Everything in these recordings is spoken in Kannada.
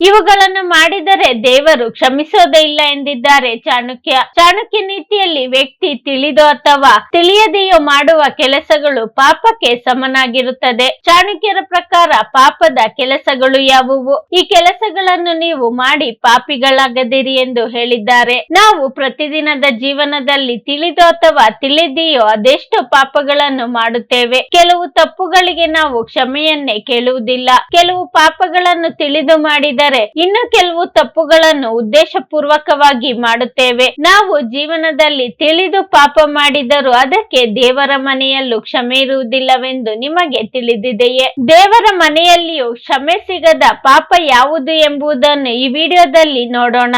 ತಪ್ಪುಗಳನ್ನು ಮಾಡಿದರೆ ದೇವರು ಕ್ಷಮಿಸೋದೇ ಇಲ್ಲ ಎಂದಿದ್ದಾರೆ. ಚಾಣಕ್ಯ ಚಾಣಕ್ಯ ನೀತಿಯಲ್ಲಿ ವ್ಯಕ್ತಿ ತಿಳಿದೋ ಅಥವಾ ತಿಳಿಯದೆಯೋ ಮಾಡುವ ಕೆಲಸಗಳು ಪಾಪಕ್ಕೆ ಸಮನಾಗಿರುತ್ತದೆ. ಚಾಣಕ್ಯರ ಪ್ರಕಾರ ಪಾಪದ ಕೆಲಸಗಳು ಯಾವುವು? ಈ ಕೆಲಸಗಳನ್ನು ನೀವು ಮಾಡಿ ಪಾಪಿಗಳಾಗದಿರಿ ಎಂದು ಹೇಳಿದ್ದಾರೆ. ನಾವು ಪ್ರತಿದಿನದ ಜೀವನದಲ್ಲಿ ತಿಳಿದೋ ಅಥವಾ ತಿಳಿದೆಯೋ ಅದೆಷ್ಟು ಪಾಪಗಳನ್ನು ಮಾಡುತ್ತೇವೆ. ಕೆಲವು ತಪ್ಪುಗಳಿಗೆ ನಾವು ಕ್ಷಮೆಯನ್ನೇ ಕೇಳುವುದಿಲ್ಲ. ಕೆಲವು ಪಾಪಗಳನ್ನು ತಿಳಿದು ಮಾಡಿದರೆ ಇನ್ನು ಕೆಲವು ತಪ್ಪುಗಳನ್ನು ಉದ್ದೇಶಪೂರ್ವಕವಾಗಿ ಮಾಡುತ್ತೇವೆ. ನಾವು ಜೀವನದಲ್ಲಿ ತಿಳಿದು ಪಾಪ ಮಾಡಿದರೂ ಅದಕ್ಕೆ ದೇವರ ಮನೆಯಲ್ಲೂ ಕ್ಷಮೆ ಇರುವುದಿಲ್ಲವೆಂದು ನಿಮಗೆ ತಿಳಿದಿದೆಯೇ? ದೇವರ ಮನೆಯಲ್ಲಿಯೂ ಕ್ಷಮೆ ಸಿಗದ ಪಾಪ ಯಾವುದು ಎಂಬುದನ್ನು ಈ ವಿಡಿಯೋದಲ್ಲಿ ನೋಡೋಣ.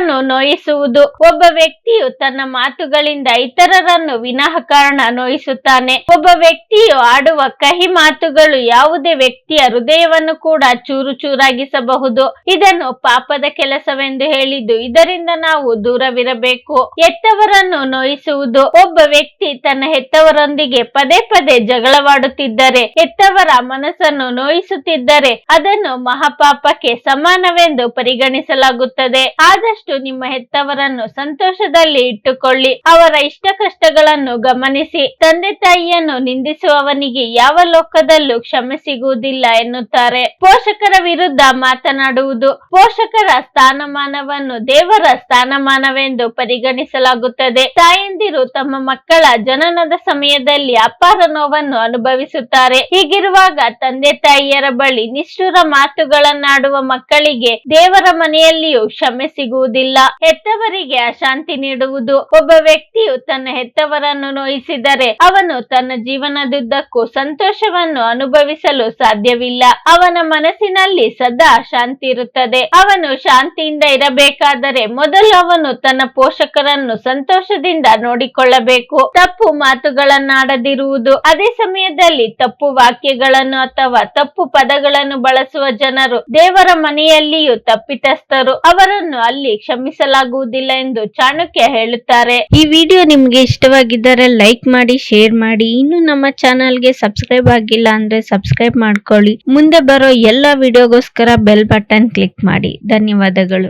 ಇತರರನ್ನು ನೋಯಿಸುವುದು. ಒಬ್ಬ ವ್ಯಕ್ತಿಯು ತನ್ನ ಮಾತುಗಳಿಂದ ಇತರರನ್ನು ವಿನಾಕಾರಣ ನೋಯಿಸುತ್ತಾನೆ. ಒಬ್ಬ ವ್ಯಕ್ತಿಯು ಆಡುವ ಕಹಿ ಮಾತುಗಳು ಯಾವುದೇ ವ್ಯಕ್ತಿಯ ಹೃದಯವನ್ನು ಕೂಡ ಚೂರು ಚೂರಾಗಿಸಬಹುದು. ಇದನ್ನು ಪಾಪದ ಕೆಲಸವೆಂದು ಹೇಳಿದ್ದು, ಇದರಿಂದ ನಾವು ದೂರವಿರಬೇಕು. ಹೆತ್ತವರನ್ನು ನೋಯಿಸುವುದು. ಒಬ್ಬ ವ್ಯಕ್ತಿ ತನ್ನ ಹೆತ್ತವರೊಂದಿಗೆ ಪದೇ ಪದೇ ಜಗಳವಾಡುತ್ತಿದ್ದರೆ, ಹೆತ್ತವರ ಮನಸ್ಸನ್ನು ನೋಯಿಸುತ್ತಿದ್ದರೆ, ಅದನ್ನು ಮಹಾಪಾಪಕ್ಕೆ ಸಮಾನವೆಂದು ಪರಿಗಣಿಸಲಾಗುತ್ತದೆ. ಆದಷ್ಟು ನಿಮ್ಮ ಹೆತ್ತವರನ್ನು ಸಂತೋಷದಲ್ಲಿ ಇಟ್ಟುಕೊಳ್ಳಿ. ಅವರ ಇಷ್ಟ ಕಷ್ಟಗಳನ್ನು ಗಮನಿಸಿ. ತಂದೆ ತಾಯಿಯನ್ನು ನಿಂದಿಸುವವನಿಗೆ ಯಾವ ಲೋಕದಲ್ಲೂ ಕ್ಷಮೆ ಸಿಗುವುದಿಲ್ಲ ಎನ್ನುತ್ತಾರೆ. ಪೋಷಕರ ವಿರುದ್ಧ ಮಾತನಾಡುವುದು. ಪೋಷಕರ ಸ್ಥಾನಮಾನವನ್ನು ದೇವರ ಸ್ಥಾನಮಾನವೆಂದು ಪರಿಗಣಿಸಲಾಗುತ್ತದೆ. ತಾಯಂದಿರು ತಮ್ಮ ಮಕ್ಕಳ ಜನನದ ಸಮಯದಲ್ಲಿ ಅಪಾರ ನೋವನ್ನು ಅನುಭವಿಸುತ್ತಾರೆ. ಹೀಗಿರುವಾಗ ತಂದೆ ತಾಯಿಯರ ಬಳಿ ನಿಷ್ಠುರ ಮಾತುಗಳನ್ನಾಡುವ ಮಕ್ಕಳಿಗೆ ದೇವರ ಮನೆಯಲ್ಲಿಯೂ ಕ್ಷಮೆ ಸಿಗುವುದಿಲ್ಲ. ಹೆತ್ತವರಿಗೆ ಅಶಾಂತಿ ನೀಡುವುದು. ಒಬ್ಬ ವ್ಯಕ್ತಿಯು ತನ್ನ ಹೆತ್ತವರನ್ನು ನೋಯಿಸಿದರೆ ಅವನು ತನ್ನ ಜೀವನದುದ್ದಕ್ಕೂ ಸಂತೋಷವನ್ನು ಅನುಭವಿಸಲು ಸಾಧ್ಯವಿಲ್ಲ. ಅವನ ಮನಸ್ಸಿನಲ್ಲಿ ಸದಾ ಶಾಂತಿ ಇರುತ್ತದೆ. ಅವನು ಶಾಂತಿಯಿಂದ ಇರಬೇಕಾದರೆ ಮೊದಲು ಅವನು ತನ್ನ ಪೋಷಕರನ್ನು ಸಂತೋಷದಿಂದ ನೋಡಿಕೊಳ್ಳಬೇಕು. ತಪ್ಪು ಮಾತುಗಳನ್ನಾಡದಿರುವುದು. ಅದೇ ಸಮಯದಲ್ಲಿ ತಪ್ಪು ವಾಕ್ಯಗಳನ್ನು ಅಥವಾ ತಪ್ಪು ಪದಗಳನ್ನು ಬಳಸುವ ಜನರು ದೇವರ ಮನೆಯಲ್ಲಿಯೂ ತಪ್ಪಿತಸ್ಥರು. ಅವರನ್ನು ಅಲ್ಲಿ ಕ್ಷಮಿಸಲಾಗುವುದಿಲ್ಲ ಎಂದು ಚಾಣಕ್ಯ ಹೇಳುತ್ತಾರೆ. ಈ ವಿಡಿಯೋ ನಿಮ್ಗೆ ಇಷ್ಟವಾಗಿದ್ದರೆ ಲೈಕ್ ಮಾಡಿ, ಶೇರ್ ಮಾಡಿ. ಇನ್ನು ನಮ್ಮ ಚಾನಲ್ಗೆ ಸಬ್ಸ್ಕ್ರೈಬ್ ಆಗಿಲ್ಲ ಅಂದ್ರೆ ಸಬ್ಸ್ಕ್ರೈಬ್ ಮಾಡ್ಕೊಳ್ಳಿ. ಮುಂದೆ ಬರೋ ಎಲ್ಲ ವಿಡಿಯೋಗೋಸ್ಕರ ಬೆಲ್ ಬಟನ್ ಕ್ಲಿಕ್ ಮಾಡಿ. ಧನ್ಯವಾದಗಳು.